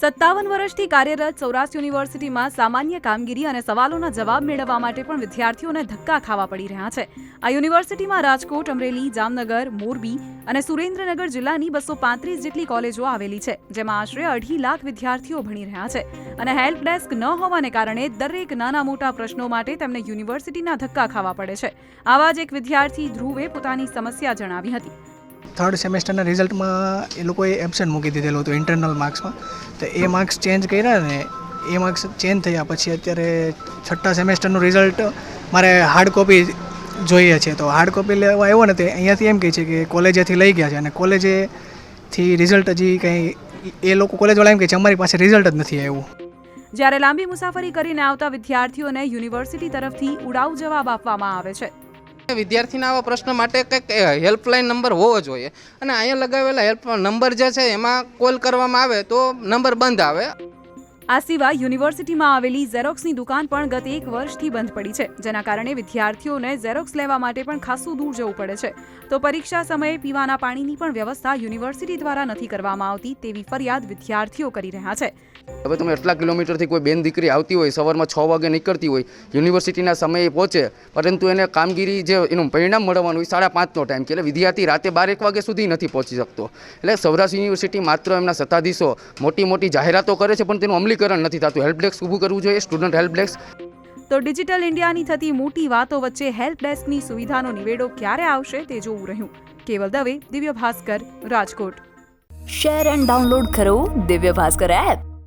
સત્તાવન વર્ષથી કાર્યરત સૌરાષ્ટ્ર યુનિવર્સિટીમાં સામાન્ય કામગીરી અને સવાલોના જવાબ મેળવવા માટે પણ વિદ્યાર્થીઓને ધક્કા ખાવા પડી રહ્યા છે. આ યુનિવર્સિટીમાં રાજકોટ, અમરેલી, જામનગર, મોરબી અને સુરેન્દ્રનગર જિલ્લાની બસો પાંત્રીસ જેટલી કોલેજો આવેલી છે, જેમાં આશરે અઢી લાખ વિદ્યાર્થીઓ ભણી રહ્યા છે. અને હેલ્પ ડેસ્ક ન હોવાને કારણે દરેક નાના મોટા પ્રશ્નો માટે તેમને યુનિવર્સિટીના ધક્કા ખાવા પડે છે. આવા જ એક વિદ્યાર્થી ધ્રુવે પોતાની સમસ્યા જણાવી હતી. થર્ડ સેમેસ્ટરના રિઝલ્ટમાં એ લોકોએ એબસેન્ટ મૂકી દીધેલું હતું ઇન્ટરનલ માર્ક્સમાં તો એ માર્ક્સ ચેન્જ કર્યા ને એ માર્ક્સ ચેન્જ થયા પછી અત્યારે છઠ્ઠા સેમેસ્ટરનું રિઝલ્ટ મારે હાર્ડ કોપી જોઈએ છે. તો હાર્ડ કોપી લેવા આવ્યો ને તે અહીંયાથી એમ કહે છે કે કોલેજેથી લઈ ગયા છે અને કોલેજેથી રિઝલ્ટ હજી કંઈ એ લોકો કોલેજવાળા એમ કહે છે અમારી પાસે રિઝલ્ટ જ નથી આવ્યું. જ્યારે લાંબી મુસાફરી કરીને આવતા વિદ્યાર્થીઓને યુનિવર્સિટી તરફથી ઉડાઉ જવાબ આપવામાં આવે છે. વિદ્યાર્થીના આવા પ્રશ્ન માટે કંઈક હેલ્પલાઇન નંબર હોવો જોઈએ. અને અહીંયા લગાવેલા હેલ્પ નંબર જે છે, એમાં કોલ કરવામાં આવે તો નંબર બંધ આવે. આ સિવાય યુનિવર્સિટીમાં આવેલી ઝેરોક્સની દુકાન પણ ગત એક વર્ષથી બંધ પડી છે, જેના કારણે વિદ્યાર્થીઓને ઝેરોક્સ લેવા માટે પણ ખાસું દૂર જવું પડે છે. તો પરીક્ષા સમયે પીવાના પાણીની પણ વ્યવસ્થા યુનિવર્સિટી દ્વારા નથી કરવામાં આવતી તેવી ફરિયાદ વિદ્યાર્થીઓ કરી રહ્યા છે. હવે તમે એટલા કિલોમીટરથી કોઈ બેન દીકરી આવતી હોય, સવારમાં છ વાગે નીકળતી હોય, યુનિવર્સિટીના સમયે પહોંચે, પરંતુ એને કામગીરી જે એનું પરિણામ મળવાનું હોય, સાડા પાંચનો ટાઈમ કે એટલે વિદ્યાર્થી રાતે બાર, એક વાગ્યા સુધી નથી પહોંચી શકતો. એટલે સૌરાષ્ટ્ર યુનિવર્સિટી માત્ર એમના સત્તાધીશો મોટી મોટી જાહેરાતો કરે છે, પણ તેનું અમલીકરણ નથી થતું. હેલ્પ ડેસ્ક ઊભું કરવું જોઈએ સ્ટુડન્ટ હેલ્પ ડેસ્ક તો ડિજિટલ ઇન્ડિયાની થતી મોટી વાતો વચ્ચે હેલ્પ ડેસ્કની સુવિધાનો નિવેડો ક્યારે આવશે તે જોવું રહ્યું. Keval Dave Divya Bhaskar Rajkot. Share and download કરો દિવ્ય ભાસ્કર એપ